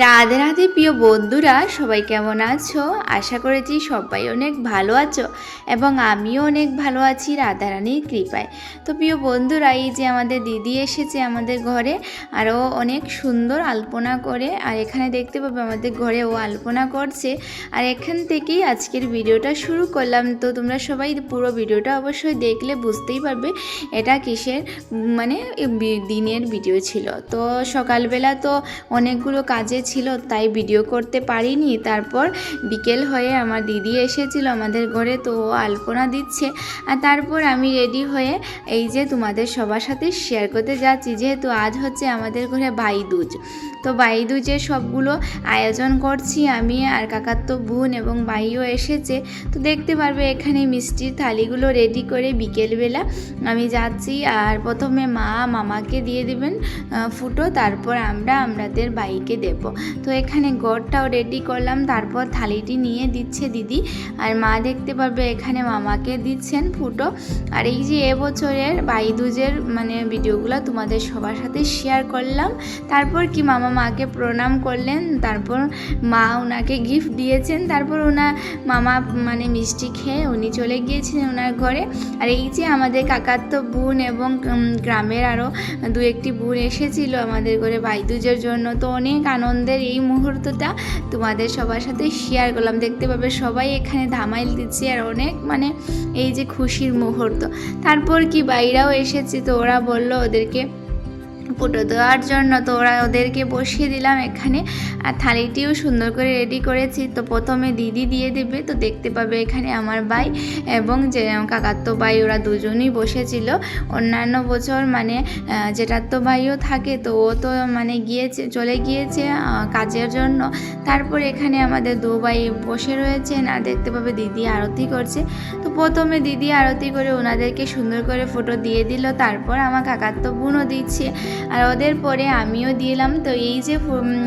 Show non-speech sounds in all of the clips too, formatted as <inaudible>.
রাধে রাধে প্রিয় বন্ধুরা, সবাই কেমন আছো? আশা করেছি সবাই অনেক ভালো আছো এবং আমিও অনেক ভালো আছি রাধারানীর কৃপায়। তো প্রিয় বন্ধুরা, এই যে আমাদের দিদি এসেছে আমাদের ঘরে আরও অনেক সুন্দর আলপনা করে, আর এখানে দেখতে পাবে আমাদের ঘরে ও আলপনা করছে। আর এখান থেকেই আজকের ভিডিওটা শুরু করলাম। তো তোমরা সবাই পুরো ভিডিওটা অবশ্যই দেখলে বুঝতেই পারবে এটা কিসের মানে দিনের ভিডিও ছিল। তো সকালবেলা তো অনেকগুলো কাজে ছিল তাই ভিডিও করতে পারিনি। তারপর বিকেল হয়ে আমার দিদি এসেছিল আমাদের ঘরে, তো ও আলপনা দিচ্ছে। আর তারপর আমি রেডি হয়ে এই যে তোমাদের সবার সাথে শেয়ার করতে যাচ্ছি, যেহেতু আজ হচ্ছে আমাদের ঘরে বাইদুজ। তো বাইদুজের সবগুলো আয়োজন করছি আমি আর কাকার তো বোন এবং ভাইও এসেছে। তো দেখতে পারবে এখানে মিষ্টির থালিগুলো রেডি করে বিকেলবেলা আমি যাচ্ছি। আর প্রথমে মা মামাকে দিয়ে দিবেন ফুটো, তারপর আমরা আমাদের বাইকে দেব। তো এখানে গড়টাও রেডি করলাম, তারপর থালিটি নিয়ে দিচ্ছে দিদি। আর মা দেখতে পারবে এখানে মামাকে দিচ্ছেন ফুটো। আর এই যে এবছরের বাইদুজের মানে ভিডিওগুলো তোমাদের সবার সাথে শেয়ার করলাম। তারপর কি মামা মাকে প্রণাম করলেন, তারপর মা ওনাকে গিফট দিয়েছেন, তারপর ওনা মামা মানে মিষ্টি খেয়ে উনি চলে গিয়েছিলেন ওনার ঘরে। আর এই যে আমাদের কাকার বোন এবং গ্রামের আরও দু একটি বোন এসেছিল আমাদের ঘরে বাইদুজের জন্য, তো অনেক আনন্দের এই মুহূর্তটা তোমাদের সবার সাথে শেয়ার করলাম। দেখতে পাবে সবাই এখানে ধামাইল দিচ্ছে আর অনেক মানে এই যে খুশির মুহূর্ত। তারপর কি বাইরাও এসেছে তো ওরা বলল ওদেরকে ফুটো দেওয়ার জন্য তো ওরা ওদেরকে বসিয়ে দিলাম এখানে। আর থালিটিও সুন্দর করে রেডি করেছি। তো প্রথমে দিদি দিয়ে দেবে, তো দেখতে পাবে এখানে আমার ভাই এবং যে কাকাত্তো ভাই, ওরা দুজনই বসেছিল। অন্যান্য বছর মানে জেঠাত্তো ভাইও থাকে, তো ও তো মানে গিয়েছে, চলে গিয়েছে কাজের জন্য। তারপর এখানে আমাদের দু ভাই বসে রয়েছেন, আর দেখতে পাবে দিদি আরতি করছে। তো প্রথমে দিদি আরতি করে ওনাদেরকে সুন্দর করে ফটো দিয়ে দিল, তারপর আমার কাকাত্তো বোনও দিচ্ছে। আর ওদের পরে আমিও দিলাম তো এই যে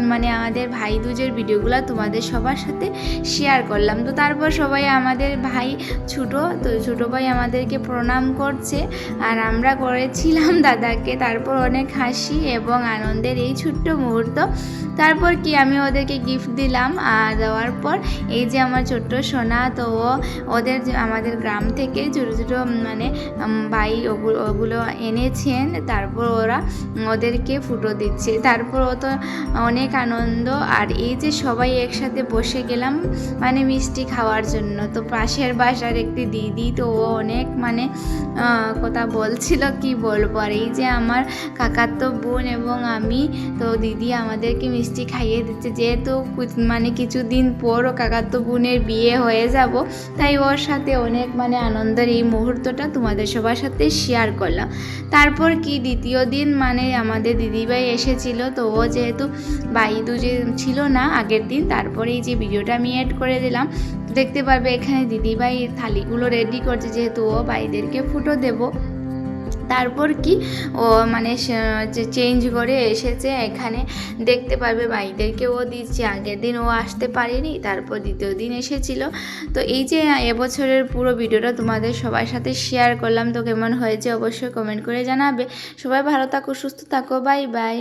মানে আমাদের ভাই দুজের ভিডিওগুলো তোমাদের সবার সাথে শেয়ার করলাম। তো তারপর সবাই আমাদের ভাই ছোটো, তো ছোটো ভাই আমাদেরকে প্রণাম করছে। আর আমরা করেছিলাম <laughs> দাদাকে। তারপর অনেক হাসি এবং আনন্দের এই ছোট্ট মুহূর্ত। তারপর কি আমি ওদেরকে গিফট দিলাম। আর দেওয়ার পর এই যে আমার ছোট্ট সোনা, তো ওদের আমাদের গ্রাম থেকে ছোটো ছোটো মানে ভাই ওগুলো এনেছেন। তারপর ওরা ওদেরকে ফুটো দিচ্ছে। তারপর ও তো অনেক আনন্দ। আর এই যে সবাই একসাথে বসে গেলাম মানে মিষ্টি খাওয়ার জন্য। তো পাশের বাসার একটি দিদি তো ও অনেক মানে কথা বলছিল, কি বলব? আর এই যে আমার কাকার তো বোন এবং আমি, তো দিদি আমাদেরকে মিষ্টি খাইয়ে দিচ্ছে। যেহেতু মানে কিছুদিন পর ও কাকার তো বোনের বিয়ে হয়ে যাব, তাই ওর সাথে অনেক মানে আনন্দের এই মুহূর্তটা তোমাদের সবার সাথে শেয়ার করলাম। তারপর কি দ্বিতীয় দিন মানে আমাদের দিদিভাই এসেছিল, তো ও যেহেতু বাইদু যে ছিল না আগের দিন তারপরেই যে ভিডিওটা আমি অ্যাড করে দিলাম দেখতে পারবে এখানে দিদিভাই থালিগুলো রেডি করছে, যেহেতু ও বাইদেরকে ফুটো দেবো। তারপর কি ও মানে চেঞ্জ করে এসেছে এখানে, দেখতে পারবে ভাইদেরকে, ও দিচ্ছে। আগের দিন ও আসতে পারেনি, তারপর দ্বিতীয় দিন এসেছিল। তো এই যে এবছরের পুরো ভিডিওটা তোমাদের সবার সাথে শেয়ার করলাম, তো কেমন হয়েছে অবশ্যই কমেন্ট করে জানাবে। সবাই ভালো থাকো, সুস্থ থাকো বাই বাই